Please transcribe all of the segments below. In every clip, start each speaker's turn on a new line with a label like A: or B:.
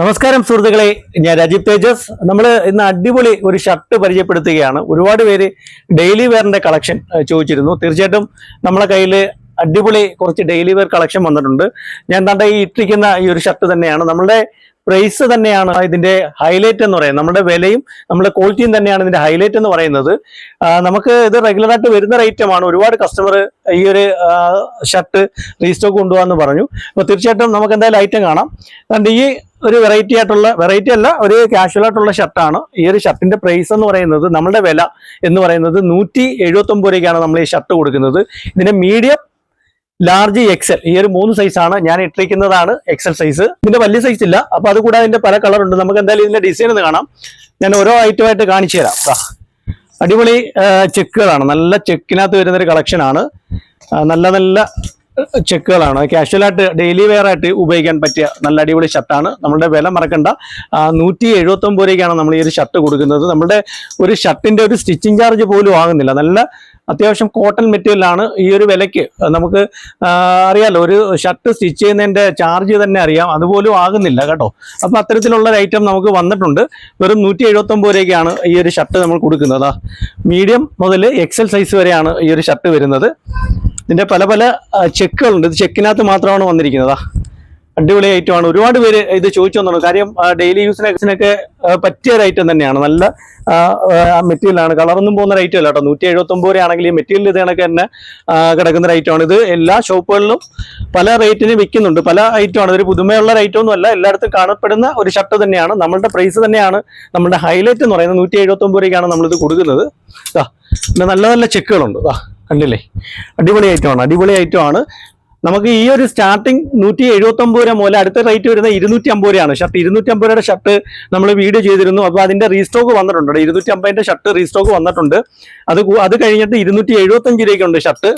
A: നമസ്കാരം സുഹൃത്തുക്കളെ. ഞാൻ രാജീവ് തേജസ്. നമ്മൾ ഇന്ന് അടിപൊളി ഒരു ഷർട്ട് പരിചയപ്പെടുത്തുകയാണ്. ഒരുപാട് പേര് ഡെയിലി വെയറിന്റെ കളക്ഷൻ ചോദിച്ചിരുന്നു. തീർച്ചയായിട്ടും നമ്മളെ കയ്യിൽ അടിപൊളി കുറച്ച് ഡെയിലി വെയർ കളക്ഷൻ വന്നിട്ടുണ്ട്. ഞാൻ എന്താ ഈ ഇട്ടിരിക്കുന്ന ഈ ഒരു ഷർട്ട് തന്നെയാണ്. നമ്മളുടെ പ്രൈസ് തന്നെയാണ് ഇതിന്റെ ഹൈലൈറ്റ് എന്ന് പറയുന്നത്. നമ്മുടെ വിലയും നമ്മുടെ ക്വാളിറ്റിയും തന്നെയാണ് ഇതിന്റെ ഹൈലൈറ്റ് എന്ന് പറയുന്നത്. നമുക്ക് ഇത് റെഗുലറായിട്ട് വരുന്ന ഒരു ഐറ്റമാണ് ഒരുപാട് കസ്റ്റമർ ഈ ഒരു ഷർട്ട് റീസ്റ്റോക്ക് കൊണ്ടുപോകാന്ന് പറഞ്ഞു. അപ്പോൾ തീർച്ചയായിട്ടും നമുക്ക് എന്തായാലും ഐറ്റം കാണാം. അതുകൊണ്ട് ഈ ഒരു വെറൈറ്റി ആയിട്ടുള്ള വെറൈറ്റി അല്ല ഒരു കാഷ്വൽ ആയിട്ടുള്ള ഷർട്ടാണ് ഈ ഒരു ഷർട്ടിന്റെ പ്രൈസ് എന്ന് പറയുന്നത് നമ്മുടെ വില എന്ന് പറയുന്നത് നൂറ്റി എഴുപത്തൊമ്പത് രൂപയ്ക്കാണ് നമ്മൾ ഈ ഷർട്ട് കൊടുക്കുന്നത്. ഇതിന്റെ മീഡിയം ലാർജ് എക്സൽ ഈ ഒരു മൂന്ന് സൈസാണ് ഞാൻ ഇട്ടിരിക്കുന്നതാണ് എക്സൽ സൈസ് ഇതിന്റെ വലിയ സൈസ് ഇല്ല. അപ്പൊ അത് കൂടാതെ ഇതിന്റെ പല കളർ ഉണ്ട്. നമുക്ക് എന്തായാലും ഇതിന്റെ ഡിസൈൻ ഒന്ന് കാണാം. ഞാൻ ഓരോ ഐറ്റമായിട്ട് കാണിച്ചു തരാം. അടിപൊളി ചെക്കുകളാണ്. നല്ല ചെക്കിനകത്ത് വരുന്ന ഒരു കളക്ഷനാണ് നല്ല നല്ല ചെക്കുകളാണ്. കാഷ്വലായിട്ട് ഡെയിലി വെയർ ആയിട്ട് ഉപയോഗിക്കാൻ പറ്റിയ നല്ല അടിപൊളി ഷർട്ടാണ് നമ്മളുടെ വില മറക്കണ്ട. നൂറ്റി എഴുപത്തി ഒമ്പത് രൂപയ്ക്കാണ് നമ്മൾ ഈ ഒരു ഷർട്ട് കൊടുക്കുന്നത്. നമ്മുടെ ഒരു ഷർട്ടിന്റെ ഒരു സ്റ്റിച്ചിങ് ചാർജ് പോലും ആകുന്നില്ല. നല്ല അത്യാവശ്യം കോട്ടൺ മെറ്റീരിയലാണ് ഈ ഒരു വിലയ്ക്ക്. നമുക്ക് അറിയാലോ ഒരു ഷർട്ട് സ്റ്റിച്ച് ചെയ്യുന്നതിന്റെ ചാർജ് തന്നെ അറിയാം. അതുപോലും ആകുന്നില്ല കേട്ടോ. അപ്പൊ അത്തരത്തിലുള്ള ഒരു ഐറ്റം നമുക്ക് വന്നിട്ടുണ്ട്. വെറും നൂറ്റി എഴുപത്തി ഒമ്പത് രൂപയ്ക്കാണ് ഈ ഒരു ഷർട്ട് നമ്മൾ കൊടുക്കുന്നത്. മീഡിയം മുതൽ എക്സൽ സൈസ് വരെയാണ് ഈ ഒരു ഷർട്ട് വരുന്നത്. ഇതിന്റെ പല പല ചെക്കുകളുണ്ട്. ഇത് ചെക്കിനകത്ത് മാത്രമാണ് വന്നിരിക്കുന്നത്. അടിപൊളി ഐറ്റമാണ് ഒരുപാട് പേര് ഇത് ചോദിച്ചു വന്നു കാര്യം ഡെയിലി യൂസിനൊക്കെ പറ്റിയ ഒരു ഐറ്റം തന്നെയാണ്. നല്ല മെറ്റീരിയലാണ് കളറൊന്നും പോകുന്ന ഒരു ഐറ്റം അല്ല കേട്ടോ. നൂറ്റി എഴുപത്തൊമ്പത് രൂപയാണെങ്കിൽ ഈ മെറ്റീരിയൽ ഇത് കണക്ക് തന്നെ കിടക്കുന്ന ഒരു ഇത് എല്ലാ ഷോപ്പുകളിലും പല റേറ്റിന് വിൽക്കുന്നുണ്ട്. പല ഐറ്റമാണ് ഇതൊരു പുതുമയുള്ള ഐറ്റം ഒന്നും അല്ല എല്ലായിടത്തും കാണപ്പെടുന്ന ഒരു ഷർട്ട് തന്നെയാണ്. നമ്മളുടെ പ്രൈസ് തന്നെയാണ്. നമ്മുടെ ഹൈലൈറ്റ് എന്ന് പറയുന്നത് നൂറ്റി എഴുപത്തൊമ്പത് രൂപയ്ക്കാണ് നമ്മളിത് കൊടുക്കുന്നത്. നല്ല നല്ല ചെക്കുകളുണ്ട്. കണ്ടില്ലേ? അടിപൊളി ഐറ്റമാണ് അടിപൊളി ഐറ്റമാണ് നമുക്ക് ഈ ഒരു സ്റ്റാർട്ടിങ് നൂറ്റി എഴുപത്തി ഒമ്പത് രൂപ മുതൽ അടുത്ത റേറ്റ് വരുന്നത് ഇരുന്നൂറ്റി അമ്പത് രൂപയാണ്. ഷർട്ട് ഇരുന്നൂറ്റി അമ്പത് രൂപയുടെ ഷർട്ട് നമ്മൾ വീഡിയോ ചെയ്തിരുന്നു. അപ്പോൾ അതിന്റെ റീസ്റ്റോക്ക് വന്നിട്ടുണ്ട് ഇരുന്നൂറ്റി അമ്പതിന്റെ ഷർട്ട് റീസ്റ്റോക്ക് വന്നിട്ടുണ്ട്. അത് അത് കഴിഞ്ഞിട്ട് ഇരുന്നൂറ്റി എഴുപത്തി അഞ്ച് രൂപയ്ക്കുണ്ട് ഷർട്ട്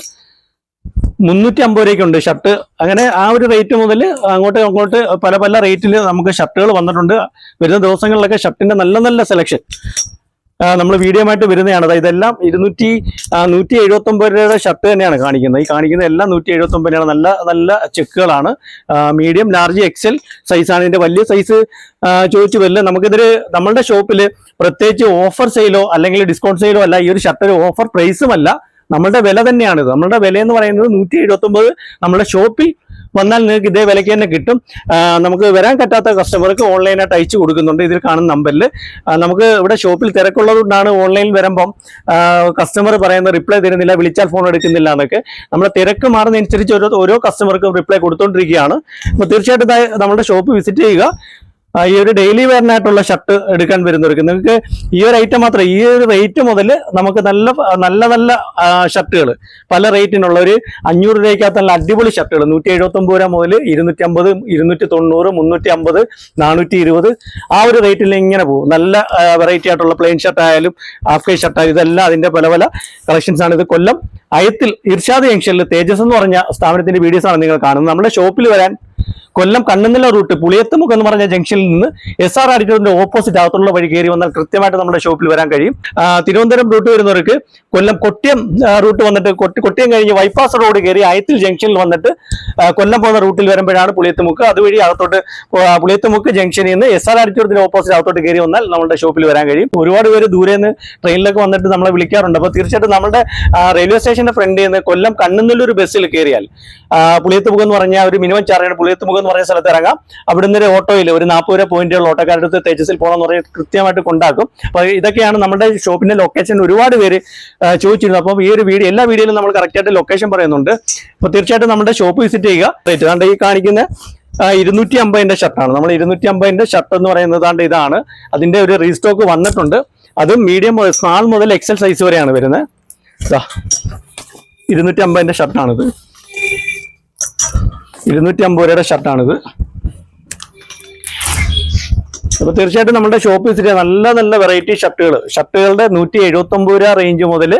A: മുന്നൂറ്റി അമ്പത് രൂപയ്ക്കുണ്ട് ഷർട്ട് അങ്ങനെ ആ ഒരു റേറ്റ് മുതൽ അങ്ങോട്ട് അങ്ങോട്ട് പല പല റേറ്റിൽ നമുക്ക് ഷർട്ടുകൾ വന്നിട്ടുണ്ട്. വരുന്ന ദിവസങ്ങളിലൊക്കെ ഷർട്ടിന്റെ നല്ല നല്ല സെലക്ഷൻ നമ്മൾ വീഡിയോ ആയിട്ട് വരുന്നതാണ്. അതായത് ഇതെല്ലാം ഇരുന്നൂറ്റി നൂറ്റി എഴുപത്തി ഒമ്പത് രൂപയുടെ ഷർട്ട് തന്നെയാണ് കാണിക്കുന്നത്. ഈ കാണിക്കുന്ന എല്ലാം നൂറ്റി എഴുപത്തി രൂപയാണ് നല്ല നല്ല ചെക്കുകളാണ്. മീഡിയം ലാർജ് എക്സൽ സൈസാണ് ഇതിന്റെ വലിയ സൈസ് ചോദിച്ചു വരില്ല. നമുക്കിതൊരു നമ്മളുടെ ഷോപ്പിൽ പ്രത്യേകിച്ച് ഓഫർ സെയിലോ അല്ലെങ്കിൽ ഡിസ്കൗണ്ട് സെയിലോ അല്ല ഈ ഒരു ഷർട്ടൊരു ഓഫർ പ്രൈസും അല്ല. നമ്മളുടെ വില തന്നെയാണിത്. നമ്മളുടെ വില എന്ന് പറയുന്നത് നൂറ്റി എഴുപത്തി ഒമ്പത് നമ്മുടെ ഷോപ്പിൽ വന്നാൽ നിങ്ങൾക്ക് ഇതേ വിലയ്ക്ക് തന്നെ കിട്ടും. നമുക്ക് വരാൻ പറ്റാത്ത കസ്റ്റമർക്ക് ഓൺലൈനായിട്ട് അയച്ചു കൊടുക്കുന്നുണ്ട്. ഇതിൽ കാണുന്ന നമ്പറിൽ നമുക്ക് ഇവിടെ ഷോപ്പിൽ തിരക്കുള്ളതുകൊണ്ടാണ് ഓൺലൈനിൽ വരുമ്പം കസ്റ്റമർ പറയുന്ന റിപ്ലൈ തരുന്നില്ല വിളിച്ചാൽ ഫോൺ എടുക്കുന്നില്ല എന്നൊക്കെ. നമ്മുടെ തിരക്ക് മാറുന്നതനുസരിച്ച് ഓരോ ഓരോ കസ്റ്റമർക്കും റിപ്ലൈ കൊടുത്തുകൊണ്ടിരിക്കുകയാണ് അപ്പോൾ തീർച്ചയായിട്ടും നമ്മുടെ ഷോപ്പ് വിസിറ്റ് ചെയ്യുക. ഈ ഒരു ഡെയിലി വെയറിനായിട്ടുള്ള ഷർട്ട് എടുക്കാൻ വരുന്നവർക്ക് നിങ്ങൾക്ക് ഈ ഒരു ഐറ്റം മാത്രം ഈ ഒരു റേറ്റ് മുതൽ നമുക്ക് നല്ല നല്ല നല്ല ഷർട്ടുകൾ പല റേറ്റിനുള്ള ഒരു അഞ്ഞൂറ് രൂപയ്ക്കകത്ത് നല്ല അടിപൊളി ഷർട്ടുകൾ നൂറ്റി എഴുപത്തി ഒമ്പത് രൂപ മുതൽ ഇരുന്നൂറ്റി അമ്പത് ഇരുന്നൂറ്റി തൊണ്ണൂറ് മുന്നൂറ്റി അമ്പത് നാനൂറ്റി ഇരുപത് ആ ഒരു റേറ്റിൽ ഇങ്ങനെ പോകും. നല്ല വെറൈറ്റി ആയിട്ടുള്ള പ്ലെയിൻ ഷർട്ട് ആയാലും ഹാഫ് ഷർട്ട് ആയാലും ഇതെല്ലാം അതിന്റെ പല പല കളക്ഷൻസ് ആണ്. ഇത് കൊല്ലം അയത്തിൽ ഇർഷാദ് ജംഗ്ഷനിൽ തേജസ് എന്ന് പറഞ്ഞ സ്ഥാപനത്തിന്റെ വീഡിയോസ് ആണ് നിങ്ങൾ കാണുന്നത്. നമ്മുടെ ഷോപ്പിൽ വരാൻ കൊല്ലം കണ്ണുന്നില്ല റൂട്ട് പുളിയത്തുമുഖം എന്ന് പറഞ്ഞ ജംഗ്ഷനിൽ നിന്ന് എസ് ആർ ആഡിറ്ററിന്റെ ഓപ്പോസിറ്റ് അകത്തുള്ള വഴി കയറി വന്നാൽ കൃത്യമായിട്ട് നമ്മുടെ ഷോപ്പിൽ വരാൻ കഴിയും. തിരുവനന്തപുരം റൂട്ട് വരുന്നവർക്ക് കൊല്ലം കൊട്ടിയം റൂട്ട് വന്നിട്ട് കൊട്ടി- കൊട്ടിയം കഴിഞ്ഞ് വൈപ്പാസ് റോഡ് കയറി അയത്തിൽ ജംഗ്ഷനിൽ വന്നിട്ട് കൊല്ലം പോകുന്ന റൂട്ടിൽ വരുമ്പോഴാണ് പുളിയത്തുമുക്ക് അതുവഴി അകത്തോട്ട് പുളിയത്തുമുക്ക് ജംഗ്ഷനിൽ നിന്ന് എസ് ആർ ആഡിറ്റോറിയത്തിന്റെ ഓപ്പോസിറ്റ് അകത്തോട്ട് കയറി വന്നാൽ നമ്മുടെ ഷോപ്പിൽ വരാൻ കഴിയും. ഒരുപാട് പേര് ദൂരെ നിന്ന് ട്രെയിനിലൊക്കെ വന്നിട്ട് നമ്മളെ വിളിക്കാറുണ്ട്. അപ്പോൾ തീർച്ചയായിട്ടും നമ്മുടെ റെയിൽവേ സ്റ്റേഷന്റെ ഫ്രണ്ടിൽ നിന്ന് കൊല്ലം കണ്ണുന്നല്ലൂർ ബസ്സിൽ കയറിയാൽ പുളിയത്തുമുഖം എന്ന് പറഞ്ഞാൽ ഒരു മിനിമം ചാർജാണ് പുളിയത്തുമുഖം എന്ന് പറഞ്ഞ സ്ഥലത്ത് ഇറങ്ങാം. അവിടുന്ന് ഒരു ഓട്ടോയിൽ ഒരു നാൽപ്പത് രൂപ പോയിന്റുള്ള ഓട്ടോക്കാരുടെ അടുത്ത് തേജസിൽ പോകണമെന്ന് പറഞ്ഞാൽ കൃത്യമായിട്ട് കൊണ്ടാക്കും. അപ്പോൾ ഇതൊക്കെയാണ് നമ്മുടെ ഷോപ്പിന്റെ ലൊക്കേഷൻ ഒരുപാട് പേര് ചോദിച്ചിരുന്നു. അപ്പം ഈ ഒരു വീഡിയോ എല്ലാ വീഡിയോയിലും നമ്മൾ കറക്റ്റ് ആയിട്ട് ലൊക്കേഷൻ പറയുന്നുണ്ട്. അപ്പോൾ തീർച്ചയായിട്ടും നമ്മുടെ ഷോപ്പ് വിസിറ്റ് ചെയ്യുക. കണ്ട ഈ കാണിക്കുന്ന ഇരുന്നൂറ്റി അമ്പതിന്റെ ഷർട്ടാണ് നമ്മൾ ഇരുന്നൂറ്റി അമ്പതിന്റെ ഷർട്ട് എന്ന് പറയുന്നത് ദാണ്ട് ഇതാണ്. അതിന്റെ ഒരു റീസ്റ്റോക്ക് വന്നിട്ടുണ്ട്. അത് മീഡിയം സ്മാൾ മുതൽ എക്സൽ സൈസ് വരെയാണ് വരുന്നത്. ഇരുന്നൂറ്റി അമ്പതിന്റെ ഷർട്ടാണിത് ഇരുന്നൂറ്റി അമ്പത് രൂപയുടെ ഷർട്ടാണിത് അപ്പൊ തീർച്ചയായിട്ടും നമ്മുടെ ഷോപ്പ് വിസിറ്റ് ചെയ്യാം. നല്ല നല്ല വെറൈറ്റി ഷർട്ടുകൾ ഷർട്ടുകളുടെ നൂറ്റി എഴുപത്തി ഒമ്പത് രൂപ റേഞ്ച് മുതൽ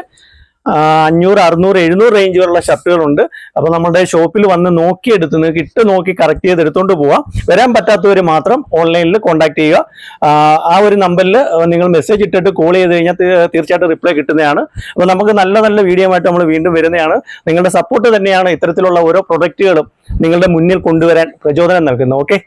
A: അഞ്ഞൂറ് അറുന്നൂറ് എഴുന്നൂറ് റേഞ്ചുകളുള്ള ഷർട്ടുകളുണ്ട്. അപ്പോൾ നമ്മുടെ ഷോപ്പിൽ വന്ന് നോക്കി നോക്കിയെടുത്ത് നിങ്ങൾക്ക് ഇട്ട് നോക്കി കറക്റ്റ് ചെയ്ത് എടുത്തുകൊണ്ട് പോവാം. വരാൻ പറ്റാത്തവർ മാത്രം ഓൺലൈനിൽ കോൺടാക്ട് ചെയ്യുക. ആ, ഒരു നമ്പറിൽ നിങ്ങൾ മെസ്സേജ് ഇട്ടിട്ട് കോൾ ചെയ്ത് കഴിഞ്ഞാൽ തീർച്ചയായിട്ടും റിപ്ലൈ കിട്ടുന്നതാണ്. അപ്പോൾ നമുക്ക് നല്ല നല്ല വീഡിയോ ആയിട്ട് നമ്മൾ വീണ്ടും വരുന്നതാണ്. നിങ്ങളുടെ സപ്പോർട്ട് തന്നെയാണ് ഇത്തരത്തിലുള്ള ഓരോ പ്രൊഡക്റ്റുകളും നിങ്ങളുടെ മുന്നിൽ കൊണ്ടുവരാൻ പ്രചോദനം നൽകുന്നത്. ഓക്കെ